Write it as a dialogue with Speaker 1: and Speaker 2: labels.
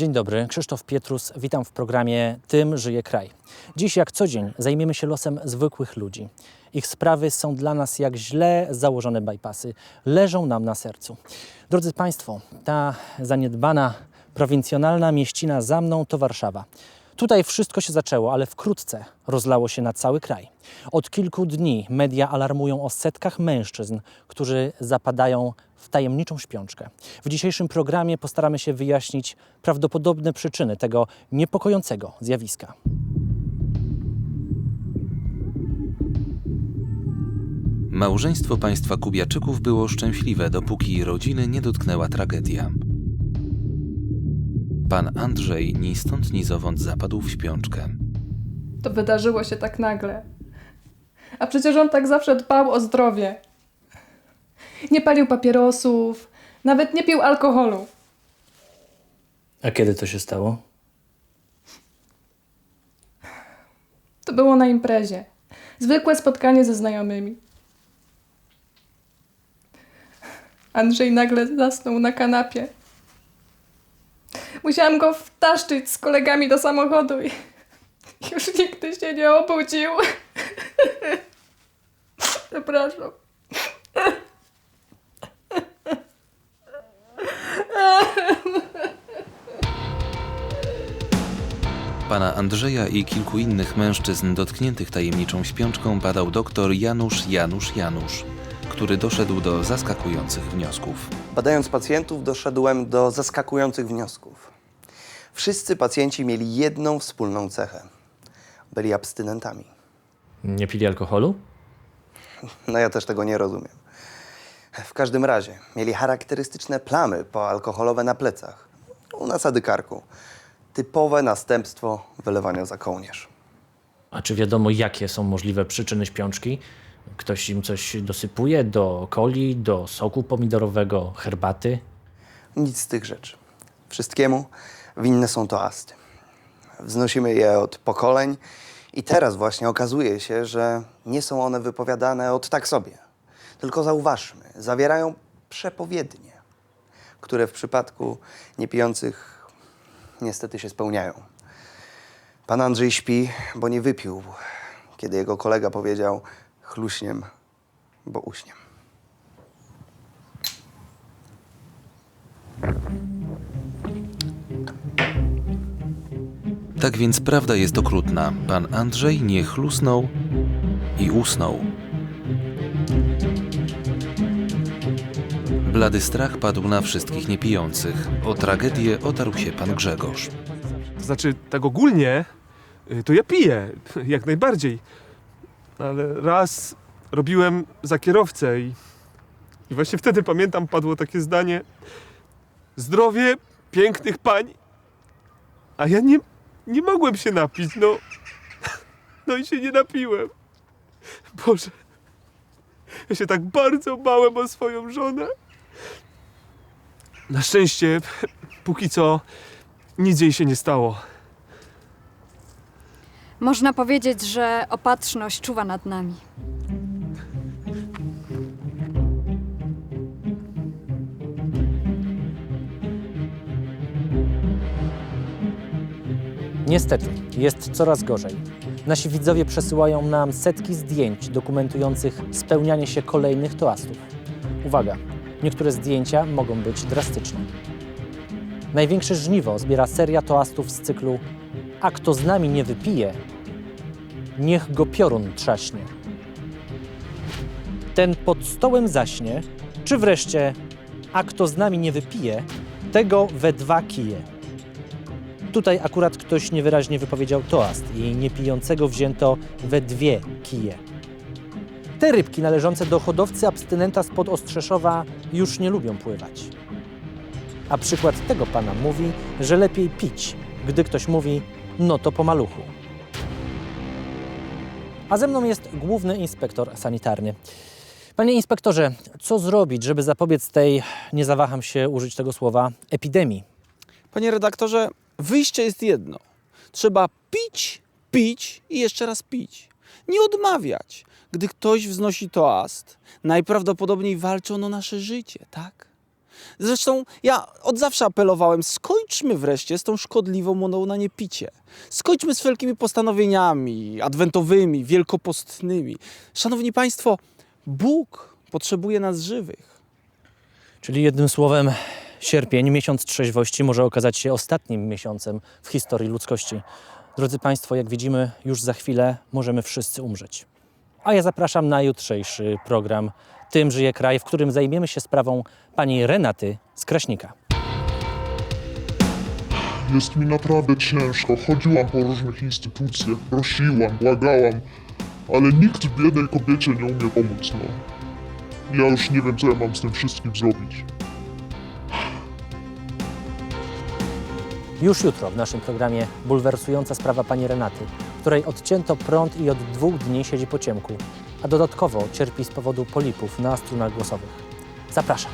Speaker 1: Dzień dobry, Krzysztof Pietrus, witam w programie Tym żyje kraj. Dziś jak co dzień zajmiemy się losem zwykłych ludzi. Ich sprawy są dla nas jak źle założone bypassy, leżą nam na sercu. Drodzy Państwo, ta zaniedbana, prowincjonalna mieścina za mną to Warszawa. Tutaj wszystko się zaczęło, ale wkrótce rozlało się na cały kraj. Od kilku dni media alarmują o setkach mężczyzn, którzy zapadają w tajemniczą śpiączkę. W dzisiejszym programie postaramy się wyjaśnić prawdopodobne przyczyny tego niepokojącego zjawiska.
Speaker 2: Małżeństwo państwa Kubiaczyków było szczęśliwe, dopóki rodziny nie dotknęła tragedia. Pan Andrzej ni stąd ni zowąd zapadł w śpiączkę.
Speaker 3: To wydarzyło się tak nagle. A przecież on tak zawsze dbał o zdrowie. Nie palił papierosów, nawet nie pił alkoholu.
Speaker 1: A kiedy to się stało?
Speaker 3: To było na imprezie. Zwykłe spotkanie ze znajomymi. Andrzej nagle zasnął na kanapie. Musiałam go wtaszczyć z kolegami do samochodu i już nigdy się nie obudził. Przepraszam.
Speaker 2: Pana Andrzeja i kilku innych mężczyzn dotkniętych tajemniczą śpiączką badał dr Janusz Janusz Janusz, który doszedł do zaskakujących wniosków.
Speaker 4: Badając pacjentów, doszedłem do zaskakujących wniosków. Wszyscy pacjenci mieli jedną wspólną cechę. Byli abstynentami.
Speaker 1: Nie pili alkoholu?
Speaker 4: No ja też tego nie rozumiem. W każdym razie mieli charakterystyczne plamy poalkoholowe na plecach. U nasady karku. Typowe następstwo wylewania za kołnierz.
Speaker 1: A czy wiadomo, jakie są możliwe przyczyny śpiączki? Ktoś im coś dosypuje do coli, do soku pomidorowego, herbaty?
Speaker 4: Nic z tych rzeczy. Wszystkiemu winne są toasty. Wznosimy je od pokoleń i teraz właśnie okazuje się, że nie są one wypowiadane od tak sobie. Tylko zauważmy, zawierają przepowiednie, które w przypadku niepijących niestety się spełniają. Pan Andrzej śpi, bo nie wypił, kiedy jego kolega powiedział chluśniem, bo uśniem.
Speaker 2: Tak więc prawda jest okrutna. Pan Andrzej nie chlusnął i usnął. Blady strach padł na wszystkich niepijących. O tragedię otarł się pan Grzegorz.
Speaker 5: Znaczy, tak ogólnie, y, to ja piję, jak najbardziej. Ale raz robiłem za kierowcę i, i właśnie wtedy pamiętam, padło takie zdanie: Zdrowie pięknych pań. A ja nie, nie mogłem się napić, no. No i się nie napiłem. Boże. Ja się tak bardzo bałem o swoją żonę. Na szczęście, póki co, nic jej się nie stało.
Speaker 6: Można powiedzieć, że opatrzność czuwa nad nami.
Speaker 1: Niestety, jest coraz gorzej. Nasi widzowie przesyłają nam setki zdjęć dokumentujących spełnianie się kolejnych toastów. Uwaga, niektóre zdjęcia mogą być drastyczne. Największe żniwo zbiera seria toastów z cyklu A kto z nami nie wypije, niech go piorun trzaśnie. Ten pod stołem zaśnie, czy wreszcie A kto z nami nie wypije, tego we dwa kije. Tutaj akurat ktoś niewyraźnie wypowiedział toast i niepijącego wzięto we dwie kije. Te rybki należące do hodowcy abstynenta spod Ostrzeszowa już nie lubią pływać. A przykład tego pana mówi, że lepiej pić, gdy ktoś mówi, no to po maluchu. A ze mną jest główny inspektor sanitarny. Panie inspektorze, co zrobić, żeby zapobiec tej, nie zawaham się użyć tego słowa, epidemii?
Speaker 7: Panie redaktorze, wyjście jest jedno. Trzeba pić, pić i jeszcze raz pić. Nie odmawiać. Gdy ktoś wznosi toast, najprawdopodobniej walczy on o nasze życie, tak? Zresztą ja od zawsze apelowałem, skończmy wreszcie z tą szkodliwą modą na niepicie. Skończmy z wszelkimi postanowieniami adwentowymi, wielkopostnymi. Szanowni Państwo, Bóg potrzebuje nas żywych.
Speaker 1: Czyli jednym słowem, sierpień, miesiąc trzeźwości, może okazać się ostatnim miesiącem w historii ludzkości. Drodzy Państwo, jak widzimy, już za chwilę możemy wszyscy umrzeć. A ja zapraszam na jutrzejszy program Tym żyje kraj, w którym zajmiemy się sprawą pani Renaty z Kraśnika.
Speaker 8: Jest mi naprawdę ciężko. Chodziłam po różnych instytucjach, prosiłam, błagałam, ale nikt biednej kobiecie nie umie pomóc, no. Ja już nie wiem, co ja mam z tym wszystkim zrobić.
Speaker 1: Już jutro w naszym programie bulwersująca sprawa pani Renaty, której odcięto prąd i od dwóch dni siedzi po ciemku, a dodatkowo cierpi z powodu polipów na strunach głosowych. Zapraszam.